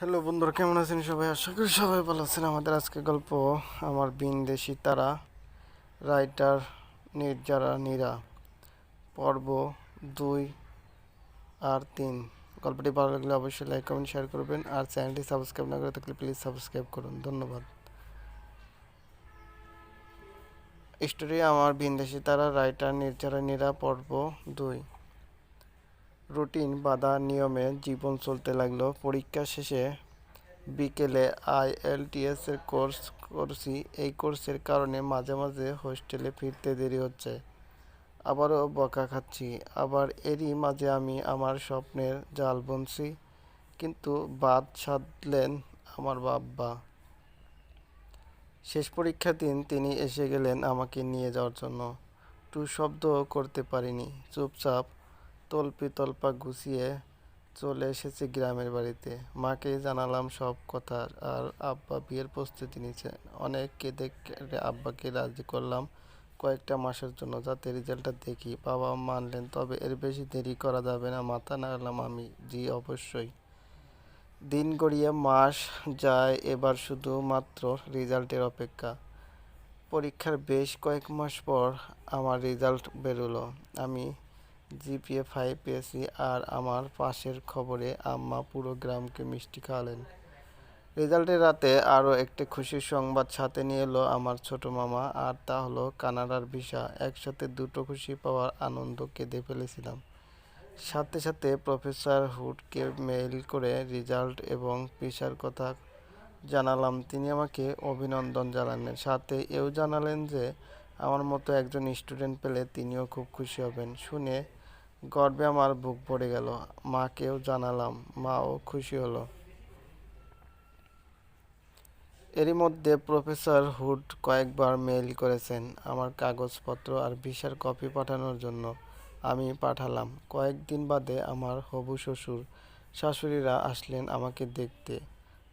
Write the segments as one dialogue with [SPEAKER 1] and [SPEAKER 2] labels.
[SPEAKER 1] Hello বন্ধুরা, কেমন আছেন সবাই? আশা করি সবাই ভালো আছেন। আমাদের আজকে গল্প আমার বিনদেশি তারা, রাইটার নির্জারা নীরা, পর্ব দুই আর তিন। গল্পটি ভালো লাগলে অবশ্যই লাইক কমেন্ট শেয়ার করবেন আর চ্যানেলটি সাবস্ক্রাইব না করে থাকলে প্লিজ সাবস্ক্রাইব করুন। ধন্যবাদ। স্টোরি আমার বিনদেশি তারা, রাইটার নির্জারা নীরা, পর্ব দুই। রুটিন বাধা নিয়মে জীবন চলতে লাগল। পরীক্ষা শেষে বিকেলে আইএলটিএস এর কোর্স করছি। এই কোর্সের কারণে মাঝে মাঝে হোস্টেলে ফিরতে দেরি হচ্ছে। আবারও বকা খাচ্ছি। আবার এরই মাঝে আমি আমার স্বপ্নের জাল বুনছি। কিন্তু বাদ সাধলেন আমার বাব্বা শেষ পরীক্ষার দিন তিনি এসে গেলেন আমাকে নিয়ে যাওয়ার জন্য। টু শব্দ করতে পারিনি। চুপচাপ তল্পি তল্পা গুছিয়ে চলে এসেছি গ্রামের বাড়িতে। মাকে জানালাম সব কথা আর আব্বা বিয়ের প্রস্তুতি নিচ্ছে অনেক কেঁদে আব্বাকে রাজি করলাম কয়েকটা মাসের জন্য যাতে রেজাল্টটা দেখি। বাবা মানলেন, তবে এর বেশি দেরি করা যাবে না, মাথা নাড়লাম আমি। জি, অবশ্যই। দিন গড়িয়ে মাস যায়, এবার শুধু মাত্র রেজাল্টের অপেক্ষা। পরীক্ষার বেশ কয়েক মাস পর আমার রেজাল্ট বেরোলো। আমি জিপিএ ফাইভ পেয়েছি আর আমার পাশের খবরে আম্মা পুরো গ্রামকে মিষ্টি খাওয়ালেন। রেজাল্টের রাতে আরও একটি খুশির সংবাদ সাথে নিয়ে এলো আমার ছোট মামা আর তা হলো কানাডার ভিসা। একসাথে দুটো খুশি পাওয়ার আনন্দ কেঁদে ফেলেছিলাম। সাথে সাথে প্রফেসর হুডকে মেইল করে রেজাল্ট এবং ভিসার কথা জানালাম। তিনি আমাকে অভিনন্দন জানালেন। সাথে এও জানালেন যে, আমার মতো একজন স্টুডেন্ট পেলে তিনিও খুব খুশি হবেন। শুনে গর্বে আমার বুক পড়ে গেল। মাকেও জানালাম, মাও খুশি হলো। এরই মধ্যে প্রফেসর হুড কয়েকবার মেইল করেছেন আমার কাগজপত্র আর ভিসার কপি পাঠানোর জন্য। আমি পাঠালাম। কয়েকদিন বাদে আমার হবু শ্বশুর, শাশুড়িরা আসলেন আমাকে দেখতে।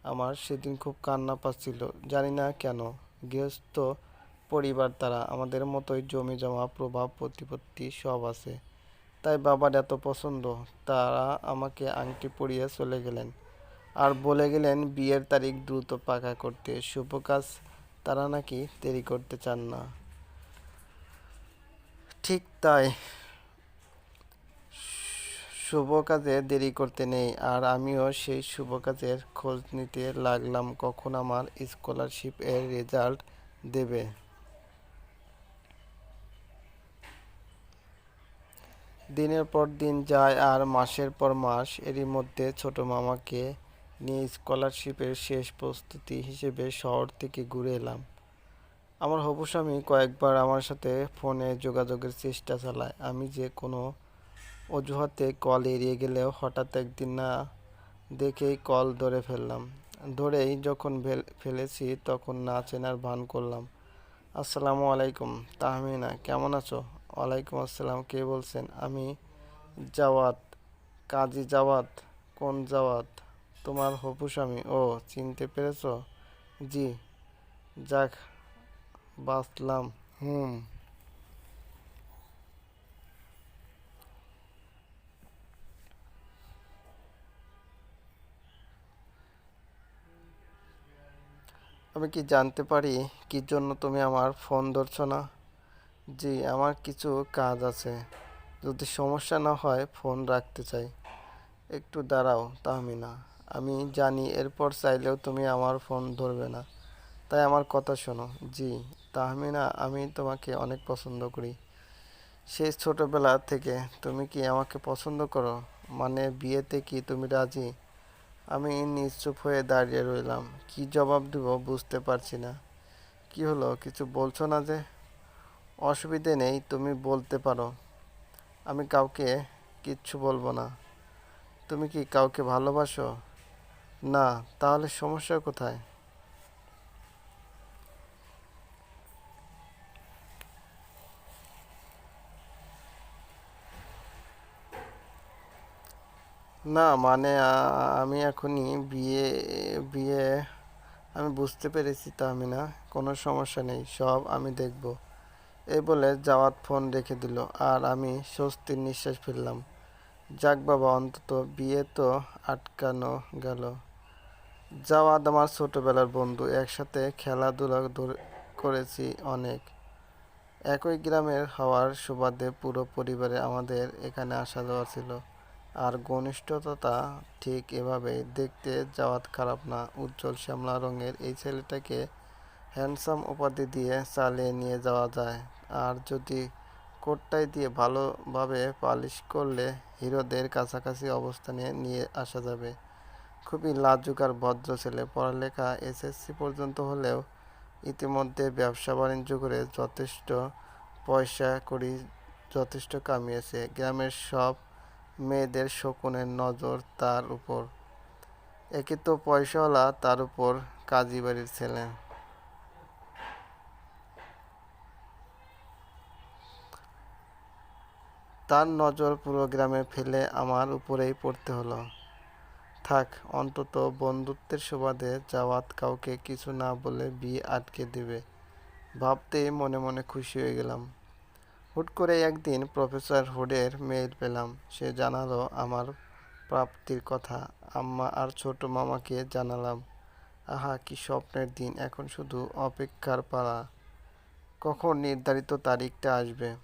[SPEAKER 1] আমার সেদিন খুব কান্না পাচ্ছিল, জানি না কেন। গৃহস্থ পরিবার তারা, আমাদের মতোই জমি জমা প্রভাব, প্রতিপত্তি সব আছে। তাই বাবার এত পছন্দ, তারা আমাকে আংটি পরিয়ে চলে গেলেন। আর বলে গেলেন, বিয়ের তারিখ দ্রুত পাকা করতে, শুভ কাজ, তারা নাকি দেরি করতে চান না। ঠিক তাই। শুভ কাজে দেরি করতে নেই, আর আমিও সেই শুভ কাজের খোঁজ নিতে লাগলাম কখন আমার স্কলারশিপ এর রেজাল্ট দেবে। দিনের পর দিন যায় আর মাসের পর মাস এরই মধ্যে ছোট মামাকে নিয়ে স্কলারশিপের শেষ প্রস্তুতি হিসেবে শহর থেকে ঘুরে এলাম। আমার হবু স্বামী কয়েকবার আমার সাথে ফোনে যোগাযোগের চেষ্টা চালায়। আমি যে কোনো অজুহাতে কল এড়িয়ে গেলেও হঠাৎ একদিন না দেখেই কল ধরে ফেললাম। ধরেই যখন ফেলেছি তখন না চেনার ভান করলাম। আসসালামু আলাইকুম, তাহমিনা, কেমন আছো? ওয়ালাইকুম আসসালাম, কে বলছেন? আমি জাওয়াত। কাজী জাওয়াত, কোন জাওয়াত? তোমার হবু স্বামী। ও, চিনতে পেরেছ? জি, যাক, বাঁচলাম। হুম। আমি কি জানতে পারি কি জন্য তুমি আমার ফোন ধরছো না? জি, আমার কিছু কাজ আছে। যদি সমস্যা না হয়, ফোন রাখতে চাই। একটু দাঁড়াও, তাহমিনা। আমি জানি এরপর চাইলেও তুমি আমার ফোন ধরবে না। তাই আমার কথা শোনো। জি, তাহমিনা, আমি তোমাকে অনেক পছন্দ করি। সেই ছোটবেলা থেকে তুমি কি আমাকে পছন্দ করো? মানে বিয়েতে কি তুমি রাজি? আমি নিশ্চুপ হয়ে দাঁড়িয়ে রইলাম। কি জবাব দেব বুঝতে পারছি না। কি হলো, কিছু বলছো না যে? অসুবিধে নেই, তুমি বলতে পারো। আমি কাউকে কিচ্ছু বলব না। তুমি কি কাউকে ভালোবাসো? না, তাহলে সমস্যা কোথায়? না মানে আমি এখনই বিয়ে বিয়ে, আমি বুঝতে পেরেছি তা আমি না। কোনো সমস্যা নেই, সব আমি দেখব। এই বলে জাওয়াত ফোন রেখে দিল, আর আমি স্বস্তির নিঃশ্বাস ফেললাম। যাক বাবা, অন্তত বিয়ে তো আটকানো গেল। জাওয়াদ আমার ছোটোবেলার বন্ধু, একসাথে খেলাধুলা করেছি অনেক। একই গ্রামের হওয়ার সুবাদে পুরো পরিবারে আমাদের এখানে আসা যাওয়া ছিল, আর ঘনিষ্ঠতা ঠিক এভাবে দেখতে জাওয়াদ খারাপ না, উজ্জ্বল শ্যামলা রঙের এই ছেলেটাকে হ্যান্ডসাম উপাধি দিয়ে চালিয়ে নিয়ে যাওয়া যায়। আর যদি কোটটাই দিয়ে ভালোভাবে পালিশ করলে হিরোদের কাছাকাছি অবস্থানে নিয়ে আসা যাবে। খুবই লাজুক আর ভদ্র ছেলে। পড়ালেখা এসএসসি পর্যন্ত হলেও ইতিমধ্যে ব্যবসা বাণিজ্য করে যথেষ্ট পয়সা করি যথেষ্ট কামিয়েছে। গ্রামের সব মেয়েদের শকুনের নজর তার উপর। একে তো পয়সাওয়ালা তার উপর কাজী বাড়ির ছেলে। তার নজর পুরো গ্রামে ফেলে আমার উপরেই পড়তে হলো। থাক, অন্তত বন্ধুত্বের সুবাদে জাওয়াত কাউকে কিছু না বলে বিয়ে আটকে দেবে। ভাবতেই মনে মনে খুশি হয়ে গেলাম। হুট করে একদিন প্রফেসর হুডের মেইল পেলাম। সে জানালো আমার প্রাপ্তির কথা। আম্মা আর ছোট মামাকে জানালাম। আহা, কি স্বপ্নের দিন। এখন শুধু অপেক্ষার পালা। কখন নির্ধারিত তারিখটা আসবে?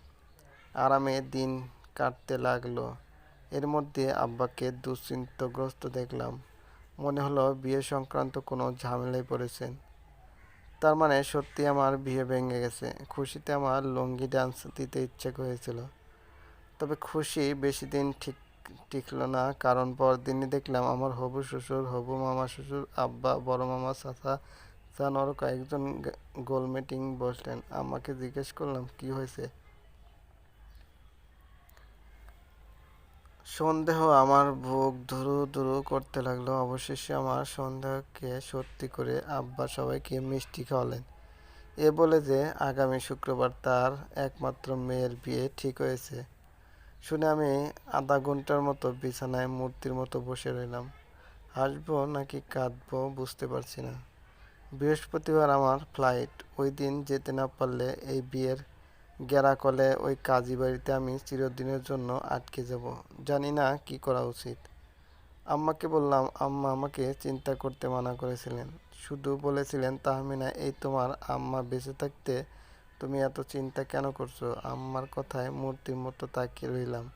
[SPEAKER 1] আরামে দিন কাটতে লাগল। এর মধ্যে আব্বাকে দুশ্চিন্তগ্রস্ত দেখলাম। মনে হলো বিয়ে সংক্রান্ত কোনো ঝামেলায় পড়েছেন। তার মানে সত্যি আমার বিয়ে ভেঙে গেছে। খুশিতে আমার লুঙ্গি ডান্স দিতে ইচ্ছে হয়েছিল তবে খুশি বেশি দিন ঠিক, টিকলো না। কারণ পরদিনই দেখলাম আমার হবু শ্বশুর, হবু মামা শ্বশুর, আব্বা, বড় মামা, চাচা চান কয়েকজন গোল মিটিং বসলেন। আমাকে জিজ্ঞেস করলাম, কি হয়েছে? সন্দেহ আমার বুক ধুরু ধুরু করতে লাগল। অবশেষে আমার সন্দেহকে সত্যি করে আব্বা সবাইকে মিষ্টি খাওয়ালেন। এ বলে যে, আগামী শুক্রবার তার একমাত্র মেয়ের বিয়ে ঠিক হয়েছে। শুনে আমি আধা ঘণ্টার মতো বিছানায় মূর্তির মতো বসে রইলাম। হাসবো নাকি কাঁদবো বুঝতে পারছি না। বৃহস্পতিবার আমার ফ্লাইট। ওই দিন যেতে না পারলে এই বিয়ের গেরাকলে ওই কাজী বাড়িতে আমি চিরদিনের জন্য আটকে যাব। জানি না কি করা উচিত। আম্মাকে বললাম, আম্মা আমাকে চিন্তা করতে মানা করেছিলেন। শুধু বলেছিলেন, তাহমিনা, এই তোমার আম্মা বেঁচে থাকতে তুমি এত চিন্তা কেন করছ? আম্মার কথায় মূর্তির মতো তাকিয়ে রইলাম।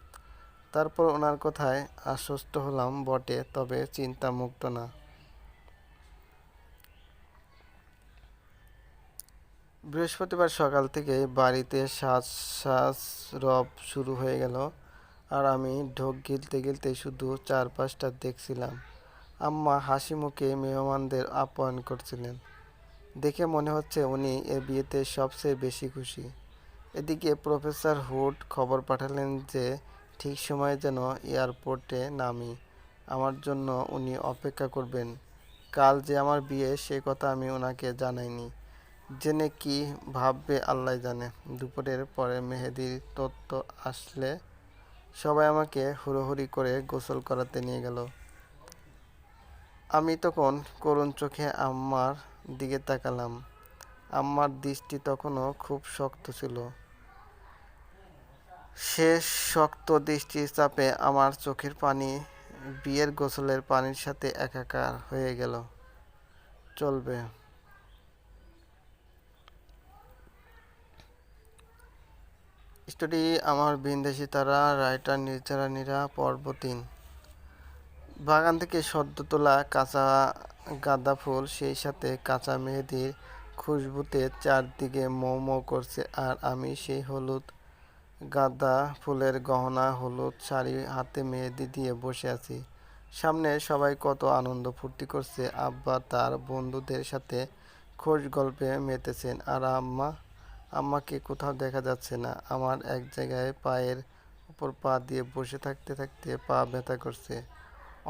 [SPEAKER 1] তারপর ওনার কথায় আশ্বস্ত হলাম বটে, তবে চিন্তা মুক্ত না। বৃহস্পতিবার সকাল থেকে বাড়িতে সাজ সাজ রব শুরু হয়ে গেল আর আমি ঢোক গিলতে গিলতে শুধু চারপাশটা দেখছিলাম। আম্মা হাসি মুখে মেহমানদের আপ্যায়ন করছিলেন। দেখে মনে হচ্ছে উনি এ বিয়েতে সবচেয়ে বেশি খুশি। এদিকে প্রফেসর হুড খবর পাঠালেন যে, ঠিক সময়ে যেন এয়ারপোর্টে নামি। আমার জন্য উনি অপেক্ষা করবেন। কাল যে আমার বিয়ে সে কথা আমি ওনাকে জানাইনি। জেনে কি ভাববে আল্লাহ জানে। দুপুরের পরে মেহেদির তত্ত্ব আসলে সবাই আমাকে হুড়োহুড়ি করে গোসল করাতে নিয়ে গেল। আমি তখন করুণ চোখে আম্মার দিকে তাকালাম। আম্মার দৃষ্টি তখনও খুব শক্ত ছিল। শেষ শক্ত দৃষ্টির চাপে আমার চোখের পানি বিয়ের গোসলের পানির সাথে একাকার হয়ে গেল। চলবে। স্টোরি আমার বিন্দেশি তারা রাইটার নির্জারা নিরা পর্ব তিন বাগান থেকে সদ্য তোলা কাঁচা গাঁদা ফুল, সেই সাথে কাঁচা মেহেদির খুশবুতে চারদিকে মৌ মৌ করছে, আর আমি সেই হলুদ গাঁদা ফুলের গহনা, হলুদ শাড়ি হাতে মেহেদি দিয়ে বসে আছি। সামনে সবাই কত আনন্দ ফুর্তি করছে, আব্বা তার বন্ধুদের সাথে খোশ গল্পে মেতেছেন, আর আম্মা আম্মাকে কোথাও দেখা যাচ্ছে না। আমার এক জায়গায় পায়ের উপর পা দিয়ে বসে থাকতে থাকতে পা ব্যথা করছে।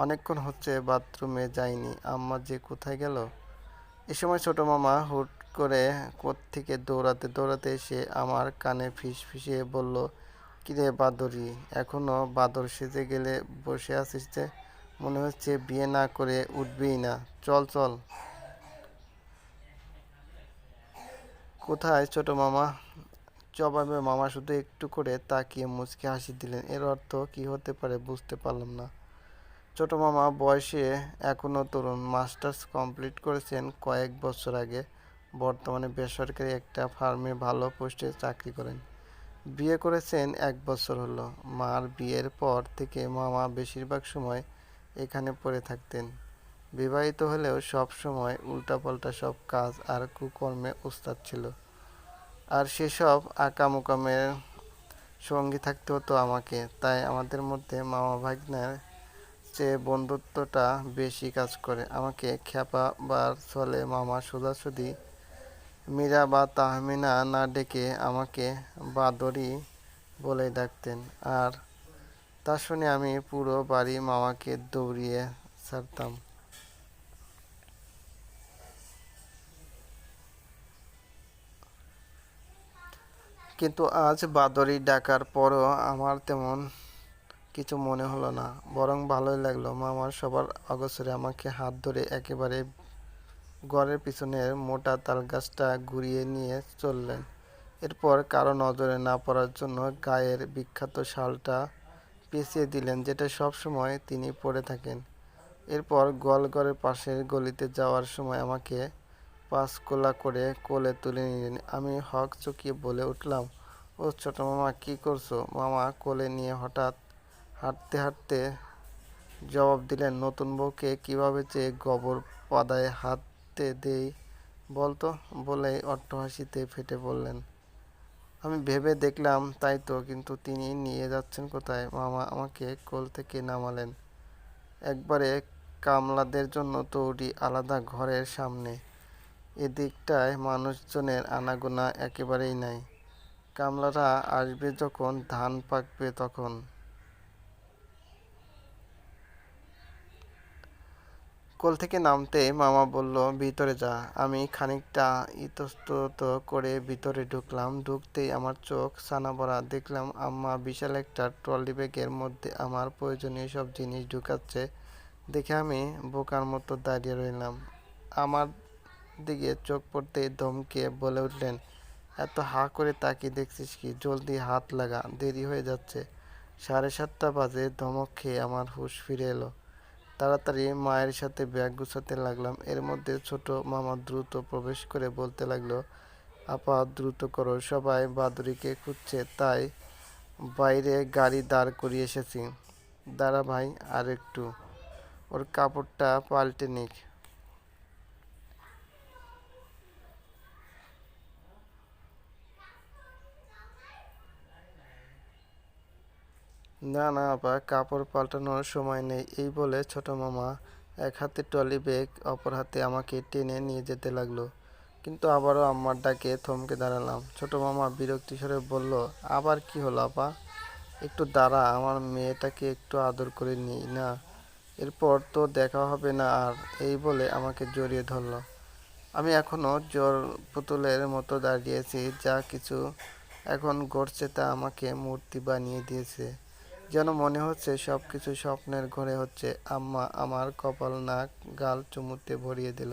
[SPEAKER 1] অনেকক্ষণ হচ্ছে বাথরুমে যাইনি। আম্মা যে কোথায় গেল? এ সময় ছোট মামা হুট করে থেকে দৌড়াতে দৌড়াতে এসে আমার কানে ফিস ফিসিয়ে বলল, কিরে বাদরি এখনও বাদর সেজে গেলে বসে আছিস যে? মনে হচ্ছে বিয়ে না করে উঠবেই না। চল চল। কোথায় ছোট মামা? জবাবে মামা শুধু একটু করে তাকিয়ে মুচকে হাসি দিলেন। এর অর্থ কি হতে পারে বুঝতে পারলাম না। ছোট মামা বয়সে এখনও তরুণ। মাস্টার্স কমপ্লিট করেছেন কয়েক বছর আগে। বর্তমানে বেসরকারি একটা ফার্মে ভালো পোস্টে চাকরি করেন। বিয়ে করেছেন এক বছর হলো। মার বিয়ের পর থেকে মামা বেশিরভাগ সময় এখানে পড়ে থাকতেন। বিবাহিত হলেও সব সময় উল্টাপাল্টা সব কাজ আর কুকর্মে উস্তাদ ছিল। আর সেসব আকামুকামের সঙ্গী থাকতে হতো আমাকে। তাই আমাদের মধ্যে মামা ভাগ্নের চেয়ে বন্ধুত্বটা বেশি কাজ করে। আমাকে খ্যাপা বা চলে মামা সোজাসুজি মীরা বা তাহমিনা না ডেকে আমাকে বাদরি বলে ডাকতেন। আর তা শুনে আমি পুরো বাড়ি মামাকে দৌড়িয়ে ছাড়তাম। কিন্তু আজ বাদরি ডাকার পরও আমার তেমন কিছু মনে হলো না। বরং ভালোই লাগল মামার সবার অগসরে আমাকে হাত ধরে একেবারে ঘরের পিছনের মোটা তালগাছটা ঘুরিয়ে নিয়ে চললেন। এরপর কারও নজরে না পড়ার জন্য গায়ের বিখ্যাত শালটা পেঁচিয়ে দিলেন যেটা সব সময় তিনি পরে থাকেন। এরপর গোয়ালঘরের পাশের গলিতে যাওয়ার সময় আমাকে পাঁচকোলা করে কোলে তুলে নিলেন আমি হক চকিয়ে বলে উঠলাম, ও ছোট মামা, কি করছ? মামা কোলে নিয়ে হঠাৎ হাঁটতে হাঁটতে জবাব দিলেন, নতুন বউকে কীভাবে যে গোবর পাদায় হাতে দেই বলতো? বলেই অট্টহাসিতে ফেটে পড়লেন। আমি ভেবে দেখলাম, তাই তো, কিন্তু তিনি নিয়ে যাচ্ছেন কোথায়? মামা আমাকে কোল থেকে নামালেন, একবারে কামলাদের জন্য তৈরি আলাদা ঘরের সামনে। এদিকটায় মানুষজনের আনাগোনা একেবারেই নাই। কামলারা আসবে যখন, ধান পাকবে তখন। কোল থেকে নামতে মামা বলল, ভিতরে যা। আমি খানিকটা ইতস্তত করে ভিতরে ঢুকলাম। ঢুকতেই আমার চোখ ছানা ভরা। দেখলাম আম্মা বিশাল একটা ট্রলি ব্যাগের মধ্যে আমার প্রয়োজনীয় সব জিনিস ঢুকাচ্ছে। দেখে আমি বোকার মতো দাঁড়িয়ে রইলাম। আমার দিকে চোখ পড়তে ধমকে বলে উঠলেন, এত হা করে তাকিয়ে দেখছিস কি? জলদি হাত লাগা, দেরি হয়ে যাচ্ছে। সাড়ে সাতটা বাজে, ধমক খেয়ে আমার হুঁশ ফিরে এলো। তাড়াতাড়ি মায়ের সাথে ব্যাগ গুছাতে লাগলাম। এর মধ্যে ছোট মামা দ্রুত প্রবেশ করে বলতে লাগল, আপা, দ্রুত করো, সবাই বাদুরিকে খুঁজছে, তাই বাইরে গাড়ি দাঁড় করিয়ে এসেছি। দাঁড়া ভাই, আর একটু। ওর কাপড়টা পাল্টে নিক। না না, আপা, কাপড় পাল্টানোর সময় নেই। এই বলে ছোট মামা এক হাতে ট্রলি ব্যাগ, অপর হাতে আমাকে টেনে নিয়ে যেতে লাগল। কিন্তু আবারও আম্মার ডাকে থমকে দাঁড়ালাম। ছোট মামা বিরক্তি স্বরে বলল, আবার কি হলো, আপা? একটু দাঁড়া, আমার মেয়েটাকে একটু আদর করে নিই, না? এরপর তো দেখা হবে না। আর এই বলে আমাকে জড়িয়ে ধরলো। আমি এখনও জোর পুতুলের মতো দাঁড়িয়েছি যা কিছু এখন ঘটছে তা আমাকে মূর্তি বানিয়ে দিয়েছে। যেন মনে হচ্ছে সব কিছু স্বপ্নের ঘরে হচ্ছে। আম্মা আমার কপাল, নাক, গাল চুমুতে ভরিয়ে দিল।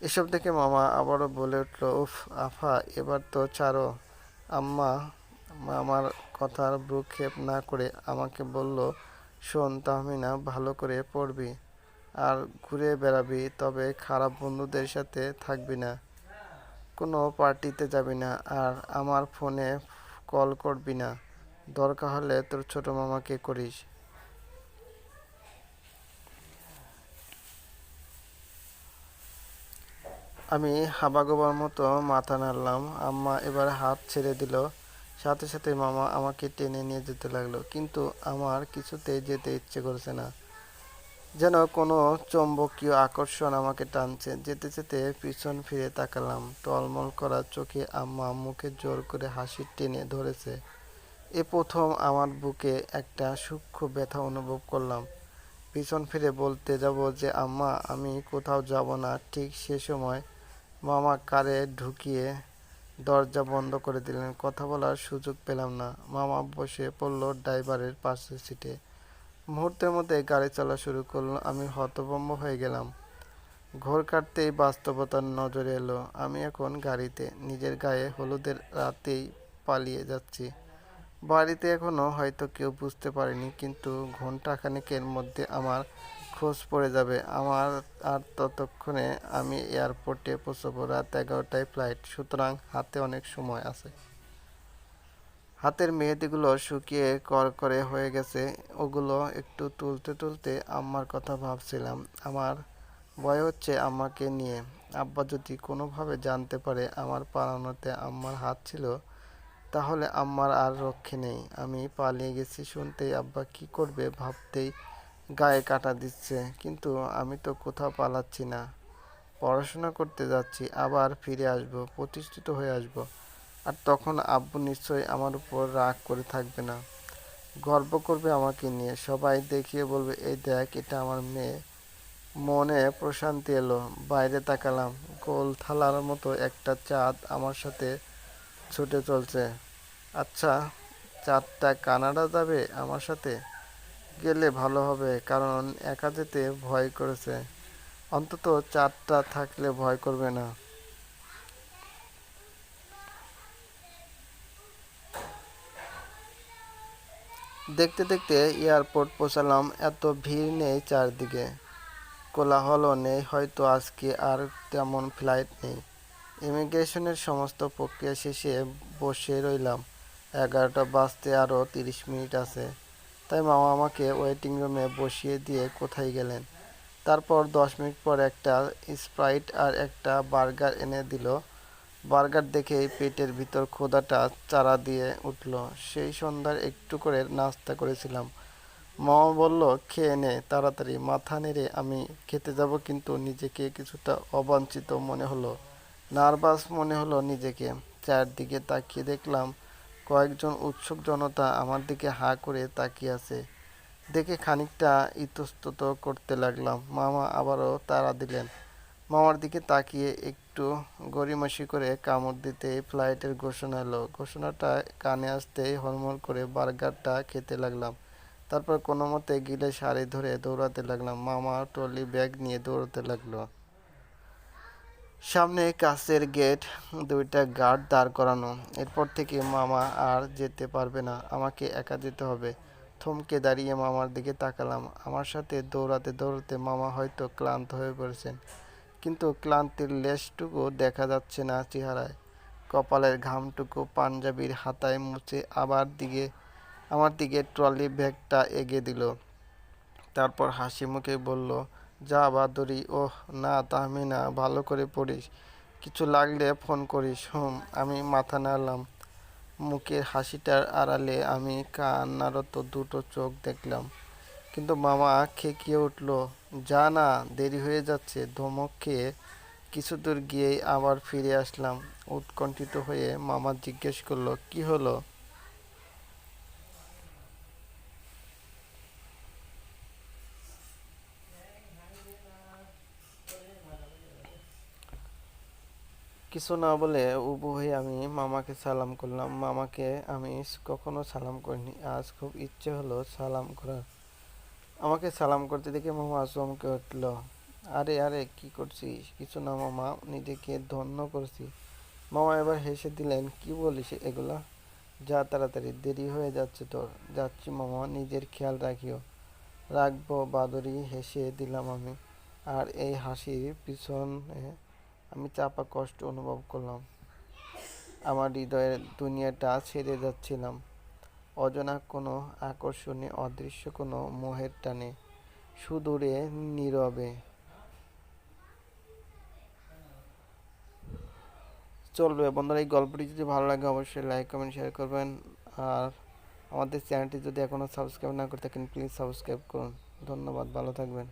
[SPEAKER 1] এসব দেখে মামা আবারও বলে উঠল, উফ, আফা, এবার তো ছাড়ো। আম্মা আমার কথার ভ্রুক্ষেপ না করে আমাকে বলল, শোন তাহমিনা, ভালো করে পড়বি। আর ঘুরে বেড়াবি, তবে খারাপ বন্ধুদের সাথে থাকবি না। কোনো পার্টিতে যাবি না, আর আমার ফোনে কল করবি না। দরকার হলে তোর ছোট মামাকে করিস। আমি হাবাগোবার মতো মাথা নাড়লাম, আম্মা এবার হাত ছেড়ে দিল। সাথে সাথে মামা আমাকে টেনে নিয়ে যেতে লাগল, কিন্তু আমার কিছুতেই যেতে ইচ্ছে করছে না। যেন কোনো চৌম্বকীয় আকর্ষণ আমাকে টানছে, যেতে যেতে পিছন ফিরে তাকালাম। টলমল করা চোখে আম্মা মুখে জোর করে হাসি টেনে ধরেছে। এ প্রথম আমার বুকে একটা সূক্ষ্ম ব্যথা অনুভব করলাম। পিছন ফিরে বলতে যাব যে, আম্মা, আমি কোথাও যাব না। ঠিক সে সময় মামা কারে ঢুকিয়ে দরজা বন্ধ করে দিলেন। কথা বলার সুযোগ পেলাম না। মামা বসে পড়ল ড্রাইভারের পাশের সিটে। মুহূর্তের মধ্যে গাড়ি চলা শুরু করল। আমি হতভম্ব হয়ে গেলাম। ঘোর কাটতেই বাস্তবতার নজরে এলো। আমি এখন গাড়িতে। নিজের গায়ে হলুদের রাতেই পালিয়ে যাচ্ছি। বাড়িতে এখনও হয়তো কেউ বুঝতে পারেনি, কিন্তু ঘণ্টা খানেকের মধ্যে আমার খোঁজ পড়ে যাবে। আমার আর ততক্ষণে আমি এয়ারপোর্টে পৌঁছবো। রাত এগারোটায় ফ্লাইট, সুতরাং হাতে অনেক সময় আছে। হাতের মেহেদিগুলো শুকিয়ে করকরে হয়ে গেছে। ওগুলো একটু তুলতে তুলতে আম্মার কথা ভাবছিলাম। আমার ভয় হচ্ছে আম্মাকে নিয়ে। আব্বা যদি কোনোভাবে জানতে পারে আমার পালানোতে আম্মার হাত ছিল তাহলে আম্মার আর রক্ষে নেই। আমি পালিয়ে গেছি শুনতেই আব্বা কি করবে ভাবতেই গায়ে কাটা দিচ্ছে। কিন্তু আমি তো কোথাও পালাচ্ছি না। পড়াশোনা করতে যাচ্ছি, আবার ফিরে আসব, প্রতিষ্ঠিত হয়ে আসব। আর তখন আব্বু নিশ্চয়ই আমার উপর রাগ করে থাকবে না। গর্ব করবে আমাকে নিয়ে। সবাই দেখিয়ে বলবে, এই দেখ, এটা আমার মেয়ে। মনে প্রশান্তি এলো। বাইরে তাকালাম। গোল থালার মতো একটা চাঁদ আমার সাথে ছুটে চলছে। আচ্ছা চাঁদটা কানাডা যাবে আমার সাথে? গেলে ভালো হবে, কারণ একা যেতে ভয় করেছে। অন্তত চাঁদটা থাকলে ভয় করবে না। দেখতে দেখতে এয়ারপোর্ট পৌঁছালাম, এত ভিড় নেই চারদিকে। কোলাহলও নেই, হয়তো আজকে আর তেমন ফ্লাইট নেই। ইমিগ্রেশনের সমস্ত প্রক্রিয়া শেষে বসে রইলাম। এগারোটা বাজতে আরও তিরিশ মিনিট আছে। তাই মামা আমাকে ওয়েটিং রুমে বসিয়ে দিয়ে কোথায় গেলেন? তারপর দশ মিনিট পর একটা স্প্রাইট আর একটা বার্গার এনে দিল। বার্গার দেখেই পেটের ভিতর খোদাটা চারা দিয়ে উঠল। সেই সন্ধ্যার একটু করে নাস্তা করেছিলাম। মামা বলল, খেয়ে নে, তাড়াতাড়ি। মাথা নেড়ে আমি খেতে যাব, কিন্তু নিজেকে কিছুটা অবাঞ্ছিত মনে হলো। নার্ভাস মনে হলো নিজেকে। চারদিকে তাকিয়ে দেখলাম কয়েকজন উৎসুক জনতা আমার দিকে হাঁ করে তাকিয়ে আছে। দেখে খানিকটা ইতস্তত করতে লাগলাম। মামা আবারও তাড়া দিলেন। মামার দিকে তাকিয়ে একটু গড়িমসি করে কামড় দিতে ফ্লাইটের ঘোষণা এলো। ঘোষণাটা কানে আসতেই হলমল করে বার্গারটা খেতে লাগলাম। তারপর কোনো মতে গিলে শাড়ি ধরে দৌড়াতে লাগলাম। মামা ট্রলি ব্যাগ নিয়ে দৌড়াতে লাগল। সামনে কাছের গেট, দুইটা গার্ড দাঁড় করানো। এরপর থেকে মামা আর যেতে পারবে না। আমাকে একা যেতে হবে। থমকে দাঁড়িয়ে মামার দিকে তাকালাম। আমার সাথে দৌড়াতে দৌড়াতে মামা হয়তো ক্লান্ত হয়ে পড়েছেন। কিন্তু ক্লান্তির লেশটুকু দেখা যাচ্ছে না চেহারায়। কপালের ঘামটুকু পাঞ্জাবির হাতায় মুছে আবার দিকে, আমার দিকে ট্রলি ব্যাগটা এগিয়ে দিল। তারপর হাসি মুখে বলল যা বাদরি ওহ, না, তাহমিনা, ভালো করে পড়িস। কিছু লাগলে ফোন করিস, হুম, আমি মাথা নাড়লাম। মুখের হাসিটার আড়ালে আমি কান্নারত দুটো চোখ দেখলাম। কিন্তু মামা খেকিয়ে উঠল, যা না, দেরি হয়ে যাচ্ছে, ধমক খেয়ে কিছু দূর গিয়েই আবার ফিরে আসলাম। উৎকণ্ঠিত হয়ে মামা জিজ্ঞেস করল, কি হলো? কিছু না বলে উবু হয়ে আমি মামাকে সালাম করলাম। মামাকে আমি কখনো সালাম করিনি। আজ খুব ইচ্ছে হলো সালাম করার। আমাকে সালাম করতে দেখে মামা চমকে উঠল। আরে আরে, কি করছিস? কিছু না মামা, নিজেকে ধন্য করছি। মামা এবার হেসে দিলেন, কি বলিস এগুলা? যা তাড়াতাড়ি, দেরি হয়ে যাচ্ছে তোর। যাচ্ছি মামা, নিজের খেয়াল রাখিও। রাখব বাদরি হেসে দিলাম আমি। আর এই হাসির পিছনে আমি চাপা কষ্ট অনুভব করলাম। আমার হৃদয়ের দুনিয়াটা ছেড়ে যাচ্ছিলাম। অজানা কোনো আকর্ষণে অদৃশ্য কোনো মোহের টানে, সুদূরে, নীরবে। চলবে। বন্ধুরা, এই গল্পটি যদি ভালো লাগে, অবশ্যই লাইক কমেন্ট শেয়ার করবেন। আর আমাদের চ্যানেলটি যদি এখনও সাবস্ক্রাইব না করে থাকেন প্লিজ সাবস্ক্রাইব করুন। ধন্যবাদ। ভালো থাকবেন।